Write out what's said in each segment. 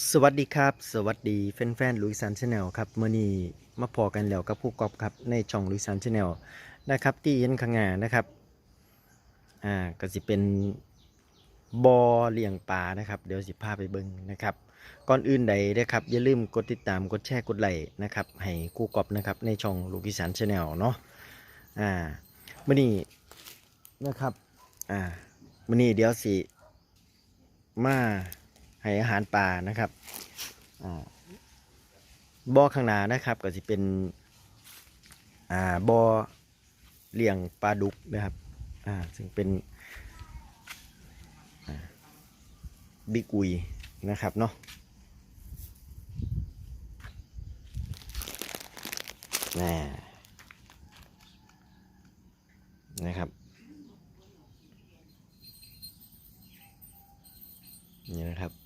สวัสดีครับ สวัสดีแฟนๆลุยซันชาแนลครับเมื่อนี้มาพอกันแล้วกับผู้กอบครับในช่องลุยซันชาแนลนะครับที่เห็นข้างหน้านะครับอ่าก็สิเป็นบอเลี้ยงปลานะครับ เดี๋ยวสิพาไปเบิ่งนะครับก่อนอื่นใดนะครับอย่าลืมกดติดตามกดแชร์กดไลค์นะครับให้คู่กอบนะครับในช่องลูกิสันชาแนลเนาะอ่าเมื่อนี้นะครับอ่าเมื่อนี้เดี๋ยวสิมา ให้อาหารปลานะครับบ่อข้างหน้านะครับ ก็จะเป็นบ่อเลี้ยงปลาดุกนะครับซึ่งเป็นบิ๊กอุยนะครับเนาะน่นะครับ นี่นะครับ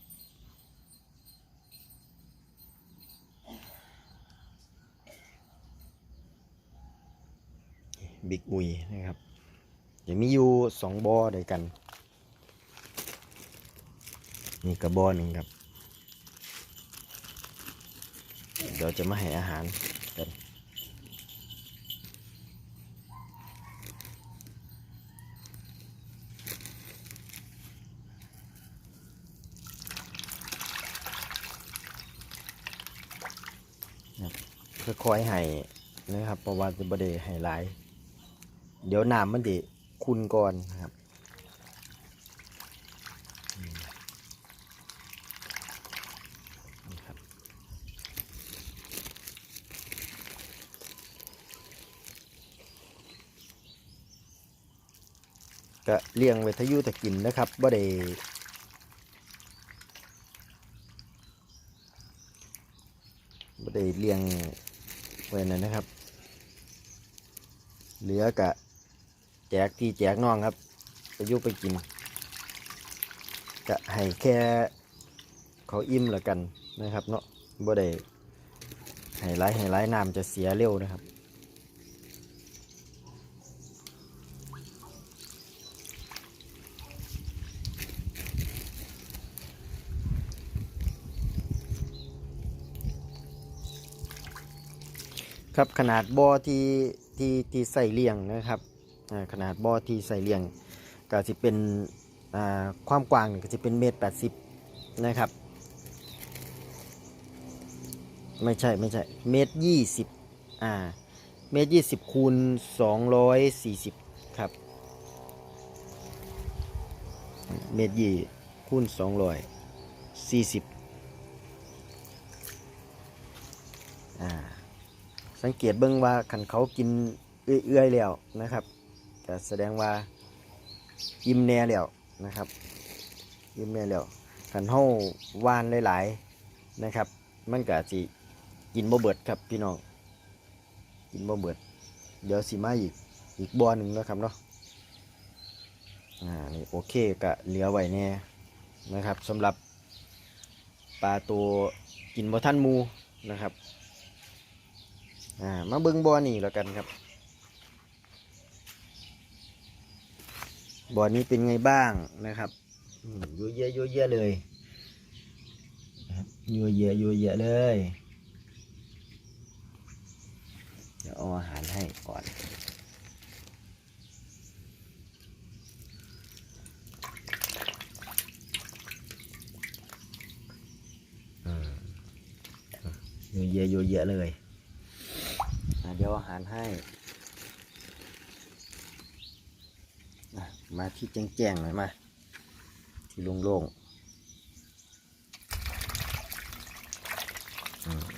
บิ๊กอุยนะครับจะมีอยู่สองบอด้วยกัน นี่กระบอหนึ่งครับ เดี๋ยวจะมาให้อาหารกันค่อยๆให้นะครับเพราะว่าจะบไดให้หลาย เดี๋ยวน้ำมันดิคุณก่อนนะครับอืมนี่ครับก็เลี้ยงไว้ทายุตะกินนะครับบ่ได้บ่ได้เลี้ยงไว้นั่นนะครับ เหลือกะ แจกที่แจกน้องครับ ไปยุไปกินกะให้แค่เขาอิ่มล้วกันนะครับ เนาะบ่ได้ให้ไล่ให้ไล่น้ำจะเสียเร็วนะครับครับขนาดบ่อที่ที่ที่ใส่เลี้ยงนะครับ ขนาดบ่อที่ใส่เลี้ยงก็จะเป็นความกว้างก็จะเป็นเมตรแปดสิบนะครับ ไม่ใช่ไม่ใช่เมตรยี่สิบอ่าเมตรยี่สิบคูณสองร้อยสี่สิบครับ เมตรยี่คูณสองร้อยสี่สิบอ่าสังเกตเบิ่งว่าขันเขากินเอื้อยๆแล้วนะครับ ก็แสดงว่าอิ่มแน่แล้วนะครับอิ่มแน่แล้วขันเฮาวานหลายๆนะครับ มันก็สิกินบ่เบิดครับพี่น้องกินบ่เบิด เดี๋ยวสิมาอีกอีกบ่อหนึ่งนะครับเนาะอ่านี่โอเคก็เหลือไว้แน่นะครับสำหรับปลาตัวกินบ่ทันมูนะครับอ่ามาเบิ้งบ่อนี่แล้วกันครับ บ่อนี้เป็นไงบ้างนะครับยัวเยอะยัวเยอะเลยะครับยั่วเยอะยัวเยอะเลยเดี๋ยวเอาอาหารให้ก่อนอืมยั่วเยอะยัวเยอะเลยเดี๋ยวอาหารให้อะ มาที่แจ้งๆหน่อยมา ที่โล่ง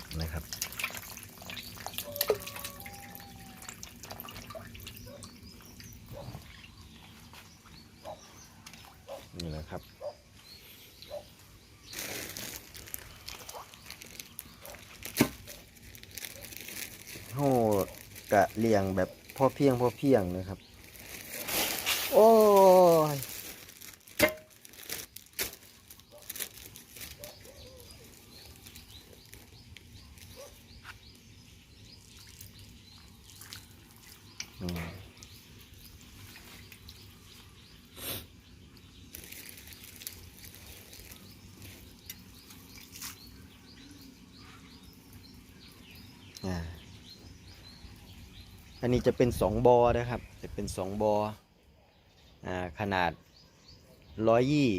ๆนะครับนี่นะครับ โหกะเลียงแบบพ่อเพียงพ่อเพียงนะครับ โอ้ยอืม อันนี้จะเป็นสองบอนะครับ จะเป็นสองบออขนาดร้อยยี่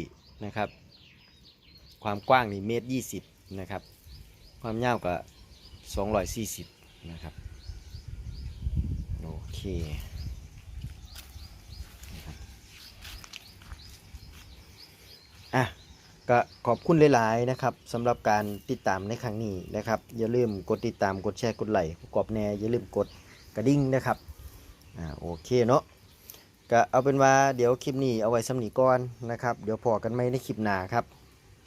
นะครับ ความกว้างนี่เมตรยี่สิบนะครับ ความยาวก็สองร้อยสี่สิบนะครับ โอเคอะ ก็ขอบคุณหลายๆนะครับสำหรับการติดตามในครั้งนี้นะครับ อย่าลืมกดติดตามกดแชร์กดไลค์กดแน่อย่าลืมกดกระดิ่งนะครับอ่าโอเคเนาะก็เอาเป็นว่าเดี๋ยวคลิปนี้เอาไว้สำนีก่อนนะครับ เดี๋ยวพอกันไหมในคลิปหน้าครับ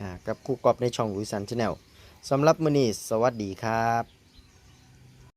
อ่ากับครู่กอบในช่องลุยสันชาแนลสำหรับมือนี้สวัสดีครับ